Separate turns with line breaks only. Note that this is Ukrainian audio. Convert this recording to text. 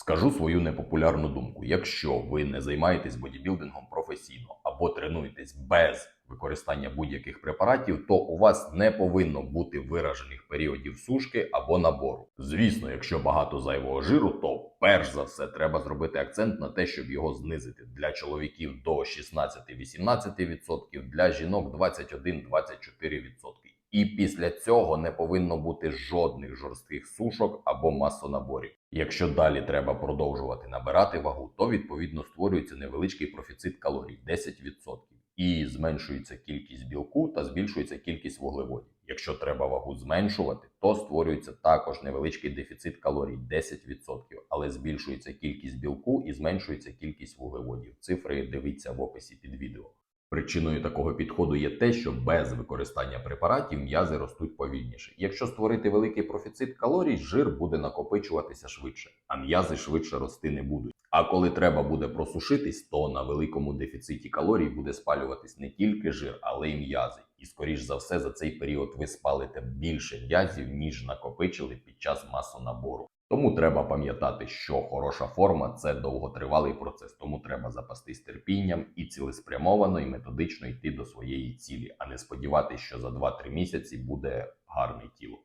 Скажу свою непопулярну думку: якщо ви не займаєтесь бодібілдингом професійно або тренуєтесь без використання будь-яких препаратів, то у вас не повинно бути виражених періодів сушки або набору. Звісно, якщо багато зайвого жиру, то перш за все треба зробити акцент на те, щоб його знизити для чоловіків до 16-18%, для жінок 21-24%. І після цього не повинно бути жодних жорстких сушок або масонаборів. Якщо далі треба продовжувати набирати вагу, то відповідно створюється невеличкий профіцит калорій 10%. І зменшується кількість білку та збільшується кількість вуглеводів. Якщо треба вагу зменшувати, то створюється також невеличкий дефіцит калорій 10%, але збільшується кількість білку і зменшується кількість вуглеводів. Цифри дивіться в описі під відео. Причиною такого підходу є те, що без використання препаратів м'язи ростуть повільніше. Якщо створити великий профіцит калорій, жир буде накопичуватися швидше, а м'язи швидше рости не будуть. А коли треба буде просушитись, то на великому дефіциті калорій буде спалюватись не тільки жир, але й м'язи. І скоріш за все за цей період ви спалите більше м'язів, ніж накопичили під час масонабору. Тому треба пам'ятати, що хороша форма це довготривалий процес, тому треба запастись терпінням і цілеспрямовано і методично йти до своєї цілі, а не сподіватися, що за 2-3 місяці буде гарне тіло.